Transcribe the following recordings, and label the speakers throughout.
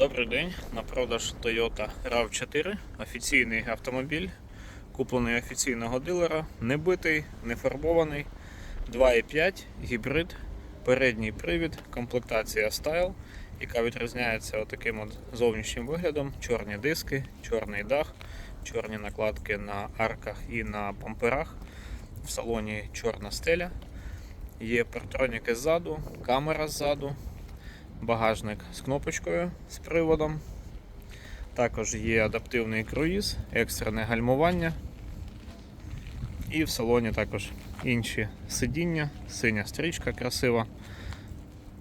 Speaker 1: Добрий день. На продаж Toyota RAV4. Офіційний автомобіль, куплений офіційного дилера, не битий, не фарбований. 2,5 гібрид, передній привід, комплектація Style, яка відрізняється отаким от зовнішнім виглядом: чорні диски, чорний дах, чорні накладки на арках і на бамперах. В салоні чорна стеля. Є партроніки ззаду, камера ззаду, багажник з кнопочкою з приводом. Також є адаптивний круїз, екстрене гальмування. І в салоні також інші сидіння, синя стрічка красива.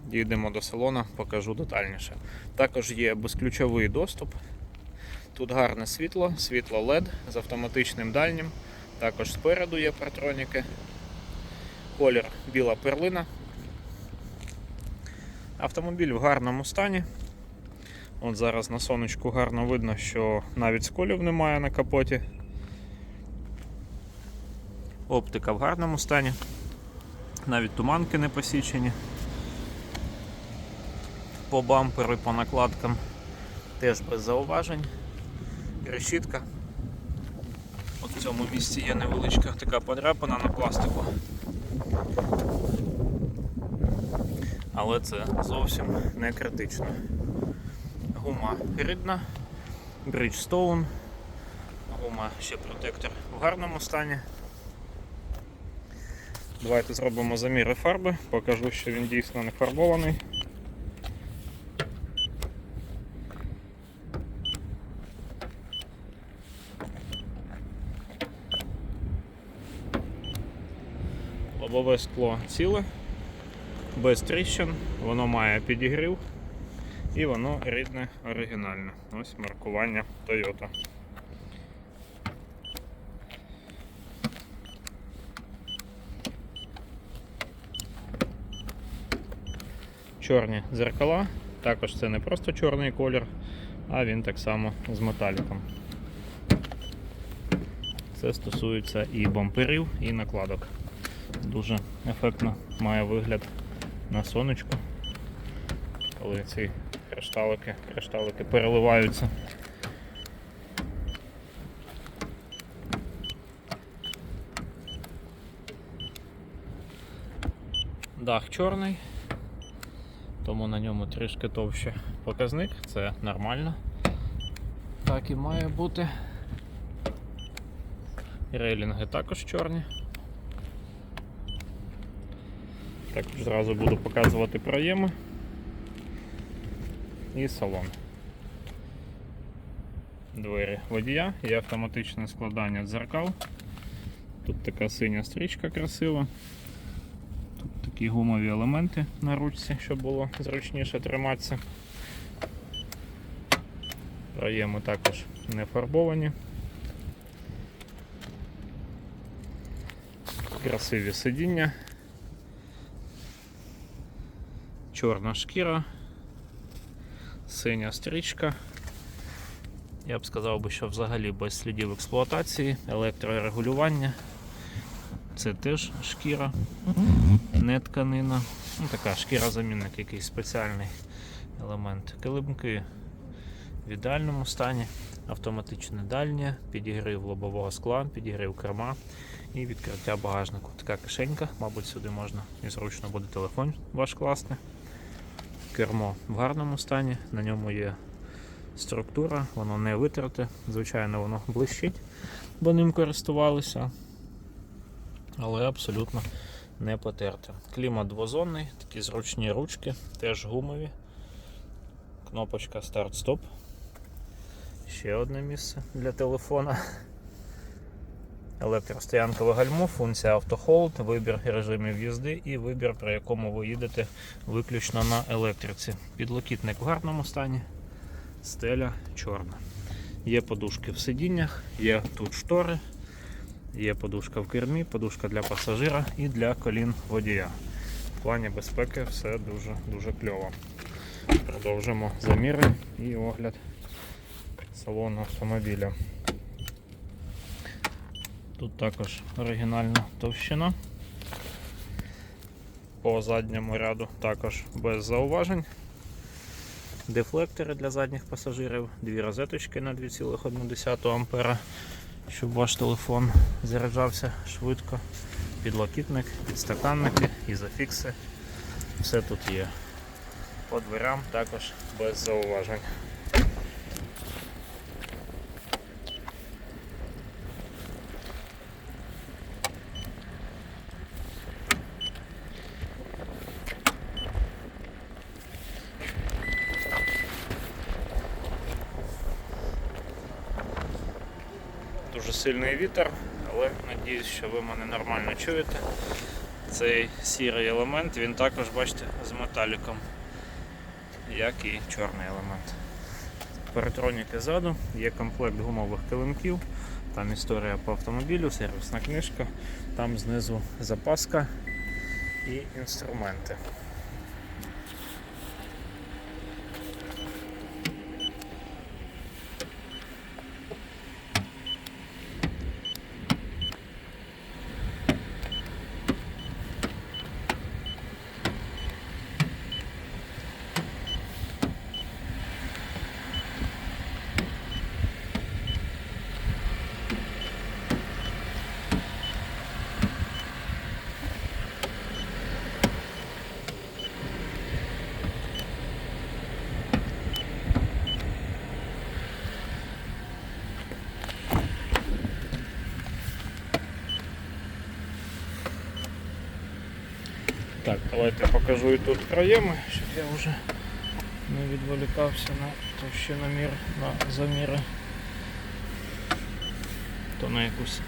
Speaker 1: Дійдемо до салона, покажу детальніше. Також є безключовий доступ. Тут гарне світло, світло LED з автоматичним дальнім. Також спереду є партроніки. Колір біла перлина. Автомобіль в гарному стані. От зараз на сонечку гарно видно, що навіть сколів немає на капоті. Оптика в гарному стані. Навіть туманки не посічені. По бамперу і по накладкам теж без зауважень. Решітка. От в цьому місці є невеличка така подряпина на пластику. Але це зовсім не критично. Гума рідна, Bridgestone, гума ще протектор в гарному стані. Давайте зробимо заміри фарби, покажу, що він дійсно не фарбований. Лобове скло ціле, без тріщин, воно має підігрів і воно рідне оригінальне. Ось маркування Toyota. Чорні зеркала, також це не просто чорний колір, а він так само з металіком. Це стосується і бамперів, і накладок. Дуже ефектно має вигляд на сонечку, коли ці кришталики, кришталики переливаються. Дах чорний, тому на ньому трішки товще показник, це нормально. Так і має бути. Рейлінги також чорні. Також зразу буду показувати проєми і салон. Двері водія, є автоматичне складання дзеркал. Тут така синя стрічка красива. Тут такі гумові елементи на ручці, щоб було зручніше триматися. Проєми також не фарбовані. Красиві сидіння. Чорна шкіра, синя стрічка. Я б сказав би, що взагалі без слідів експлуатації, електрорегулювання. Це теж шкіра, не тканина. Ну, така шкіра-замінник, якийсь спеціальний елемент. Килимки в ідеальному стані, автоматичне дальнє, підігрів лобового скла, підігрів керма і відкриття багажнику. Така кишенька, мабуть, сюди можна і зручно буде телефон ваш класти. Кермо в гарному стані, на ньому є структура, воно не витерте, звичайно, воно блищить, бо ним користувалися, але абсолютно не потерте. Клімат двозонний, такі зручні ручки, теж гумові. Кнопочка старт-стоп. Ще одне місце для телефона. Електростоянкове гальмо, функція автохолд, вибір режимів їзди і вибір, при якому ви їдете виключно на електриці. Підлокітник в гарному стані, стеля чорна. Є подушки в сидіннях, є тут штори, є подушка в кермі, подушка для пасажира і для колін водія. В плані безпеки все дуже дуже кльово. Продовжимо заміри і огляд салону автомобіля. Тут також оригінальна товщина. По задньому ряду також без зауважень. дефлектори для задніх пасажирів, дві розеточки на 2,1 А, щоб ваш телефон заряджався швидко, підлокітник, підстаканники, ізофікси. Все тут є. По дверям також без зауважень. Дуже сильний вітер, але надіюсь, що ви мене нормально чуєте. Цей сірий елемент, він також, бачите, з металіком, як і чорний елемент. Паратроніки ззаду, є комплект гумових килимків, там історія по автомобілю, сервісна книжка, там знизу запаска і інструменти. Так, давайте покажу і тут проєми, щоб я вже не відволікався на товщиномір, на заміри. То на якусь.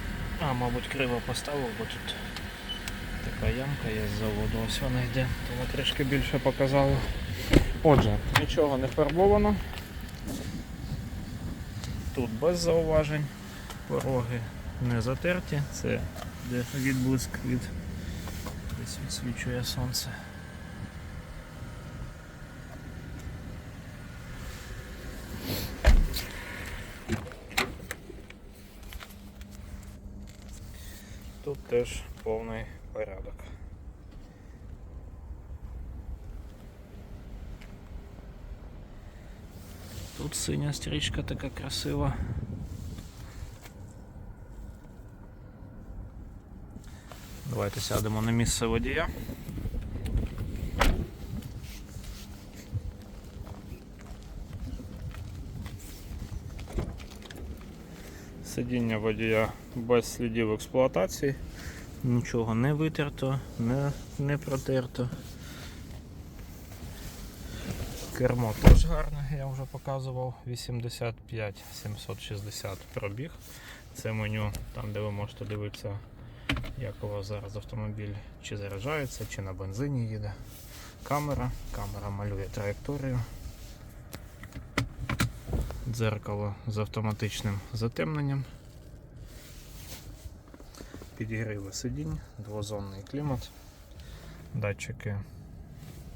Speaker 1: А, мабуть, криво поставив, бо тут така ямка є з заводу, ось вона йде, тому трішки більше показало. Отже, нічого не фарбовано. Тут без зауважень, пороги не затерті, це відблиск від Десь відсвічує сонце. Тут теж повний порядок. Тут синя стрічка така красива. Давайте сядемо на місце водія. Сидіння водія без слідів експлуатації, нічого не витерто, не, не протерто. Кермо теж гарне, я вже показував 85 760 пробіг. Це меню, там де ви можете дивитися як у вас зараз автомобіль чи заряджається, чи на бензині їде. Камера, камера малює траєкторію. Дзеркало з автоматичним затемненням. Підігріви сидінь, двозонний клімат, датчики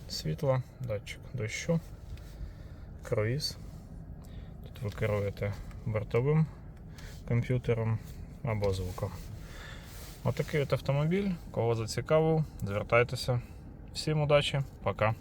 Speaker 1: світла, датчик дощу, круїз. Тут ви керуєте бортовим комп'ютером або звуком. Отакий от автомобіль. Кого зацікавив, звертайтеся. Всім удачі, пока.